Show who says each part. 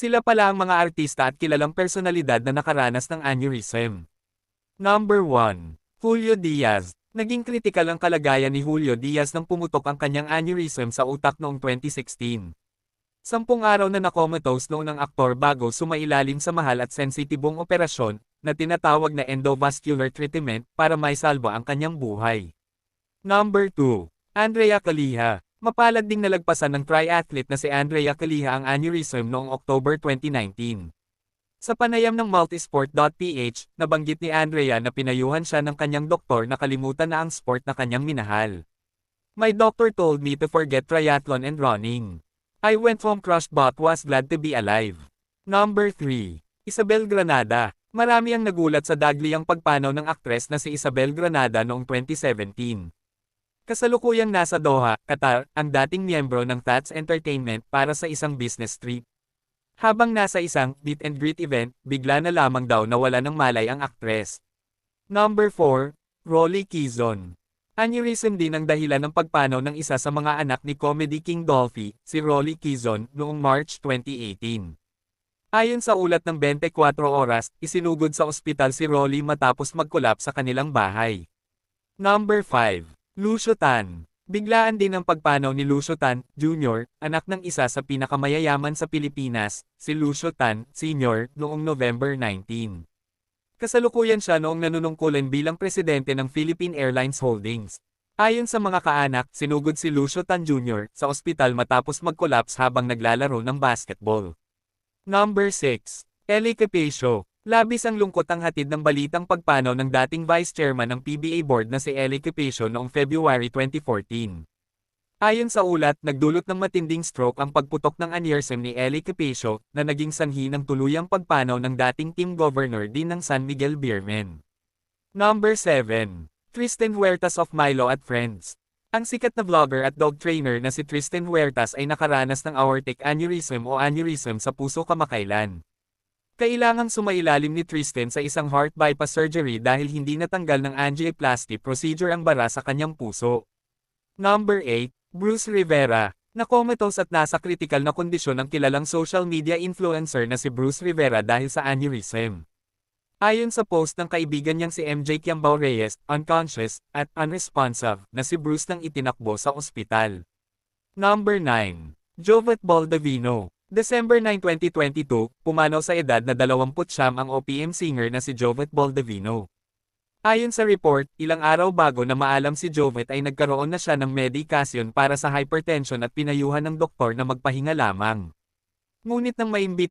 Speaker 1: Sila pala ang mga artista at kilalang personalidad na nakaranas ng aneurysm. Number 1. Julio Diaz. Naging kritikal ang kalagayan ni Julio Diaz nang pumutok ang kanyang aneurysm sa utak noong 2016. Sampung araw na nakomatose noon ang aktor bago sumailalim sa mahal at sensitibong operasyon na tinatawag na endovascular treatment para maisalba ang kanyang buhay. Number 2. Andrea Caliha. Mapalad ding nalagpasan ng triathlete na si Andrea Caliha ang aneurysm noong October 2019. Sa panayam ng multisport.ph, nabanggit ni Andrea na pinayuhan siya ng kanyang doktor na kalimutan na ang sport na kanyang minahal. My doctor told me to forget triathlon and running. I went home crushed but was glad to be alive. Number 3. Isabel Granada. Marami ang nagulat sa dagliang pagpanaw ng aktres na si Isabel Granada noong 2017. Kasalukuyang nasa Doha, Qatar, ang dating miyembro ng Tats Entertainment para sa isang business trip. Habang nasa isang meet and greet event, bigla na lamang daw nawala ng malay ang aktres. Number 4. Rolly Quezon. Aneurysm din ang dahilan ng pagpanaw ng isa sa mga anak ni Comedy King Dolphy, si Rolly Quezon, noong March 2018. Ayon sa ulat ng 24 oras, isinugod sa ospital si Rolly matapos magkulap sa kanilang bahay. Number 5. Lucio Tan. Biglaan din ang pagpanaw ni Lucio Jr., anak ng isa sa pinakamayayaman sa Pilipinas, si Lucio Sr., noong November 19. Kasalukuyan siya noong nanunungkulan bilang presidente ng Philippine Airlines Holdings. Ayon sa mga kaanak, sinugod si Lucio Jr. sa ospital matapos mag-collapse habang naglalaro ng basketball. Number 6. Eli Capacio. Labis ang lungkot ang hatid ng balitang pagpanaw ng dating vice chairman ng PBA board na si Eli Capacio noong February 2014. Ayon sa ulat, nagdulot ng matinding stroke ang pagputok ng aneurysm ni Eli Capacio na naging sanhi ng tuluyang pagpanaw ng dating team governor din ng San Miguel Beermen. Number 7. Tristan Huertas of Milo at Friends. Ang sikat na vlogger at dog trainer na si Tristan Huertas ay nakaranas ng aortic aneurysm o aneurysm sa puso kamakailan. Kailangang sumailalim ni Tristan sa isang heart bypass surgery dahil hindi natanggal ng angioplasty procedure ang bara sa kanyang puso. Number 8. Bruce Rivera. Nakomatose at nasa kritikal na kondisyon ang kilalang social media influencer na si Bruce Rivera dahil sa aneurysm. Ayon sa post ng kaibigan niyang si MJ Kiambao Reyes, unconscious, at unresponsive, na si Bruce nang itinakbo sa ospital. Number 9. Jovet Baldovino. December 9, 2022, pumanaw sa edad na 20 ang OPM singer na si Jovet Baldovino. Ayon sa report, ilang araw bago na maalam si Jovet ay nagkaroon na siya ng medikasyon para sa hypertension at pinayuhan ng doktor na magpahinga lamang. Ngunit nang maimbit